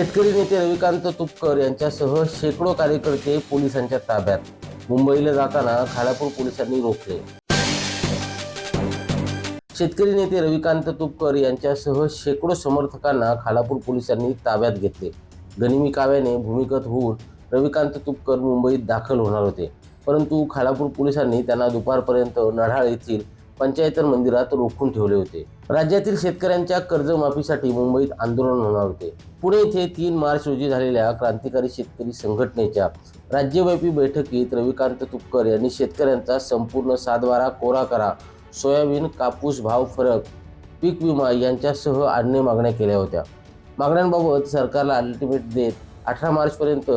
शेतकरी नेते रविकांत तुपकर यांच्यासह शेकडो कार्यकर्ते पोलिसांच्या ताब्यात. मुंबईला जाताना खालापूर पोलिसांनी रोखले. शेतकरी नेते रविकांत तुपकर यांच्यासह शेकडो समर्थकांना खालापूर पोलिसांनी ताब्यात घेतले. गनिमी काव्याने भूमिगत होऊन रविकांत तुपकर मुंबईत दाखल होणार होते. परंतु खालापूर पोलिसांनी त्यांना दुपारपर्यंत नढाळ येथील पंचायतर मंदिरात रोखून ठेवले होते. राज्यातील शेतकऱ्यांच्या कर्जमाफीसाठी मुंबईत आंदोलन होणार होते. पुणे येथे तीन मार्च रोजी झालेल्या क्रांतिकारी शेतकरी संघटनेच्या राज्यव्यापी बैठकीत रविकांत तुपकर यांनी शेतकऱ्यांचा संपूर्ण सातबारा कोरा करा सोयाबीन कापूस भाव फरक पीक विमा यांच्यासह अन्य मागण्या केल्या होत्या. मागण्यांबाबत सरकारला अल्टिमेट देत अठरा मार्चपर्यंत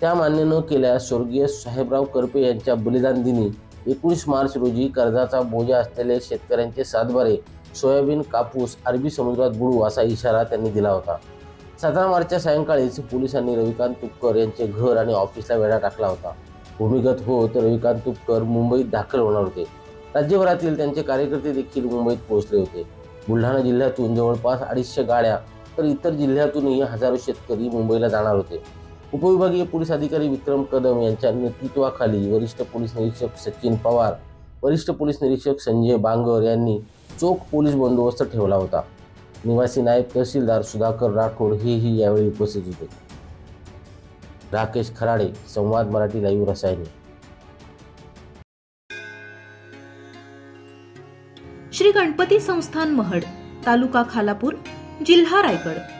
त्या मान्य न केल्यास स्वर्गीय साहेबराव करपे यांच्या बलिदान दिनी एकोणीस मार्च रोजी कर्जाचा बोजा असलेले शेतकऱ्यांचे सातबारे सोयाबीन कापूस अरबी समुद्रात बुडू असा इशारा त्यांनी दिला होता. सतरा मार्चच्या सायंकाळीच पोलिसांनी रविकांत तुपकर यांचे घर आणि ऑफिसला वेढा टाकला होता. भूमिगत होत रविकांत तुपकर मुंबईत दाखल होणार होते. राज्यभरातील त्यांचे कार्यकर्ते देखील मुंबईत पोहोचले होते. बुलढाणा जिल्ह्यातून जवळपास अडीचशे गाड्या तर इतर जिल्ह्यातूनही हजारो शेतकरी मुंबईला जाणार होते. उपविभागीय पोलीस अधिकारी विक्रम कदम यांच्या नेतृत्वाखाली वरिष्ठ पोलीस निरीक्षक सचिन पवार वरिष्ठ पोलीस निरीक्षक संजय बांगर यांनी चोख पोलीस बंदोबस्त ठेवला होता. निवासी नायब तहसीलदार सुधाकर राठोड हेही यावेळी उपस्थित होते. राकेश खराडे संवाद मराठी लाईव्ह रसायने. श्री गणपती संस्थान महड तालुका खालापूर जिल्हा रायगड.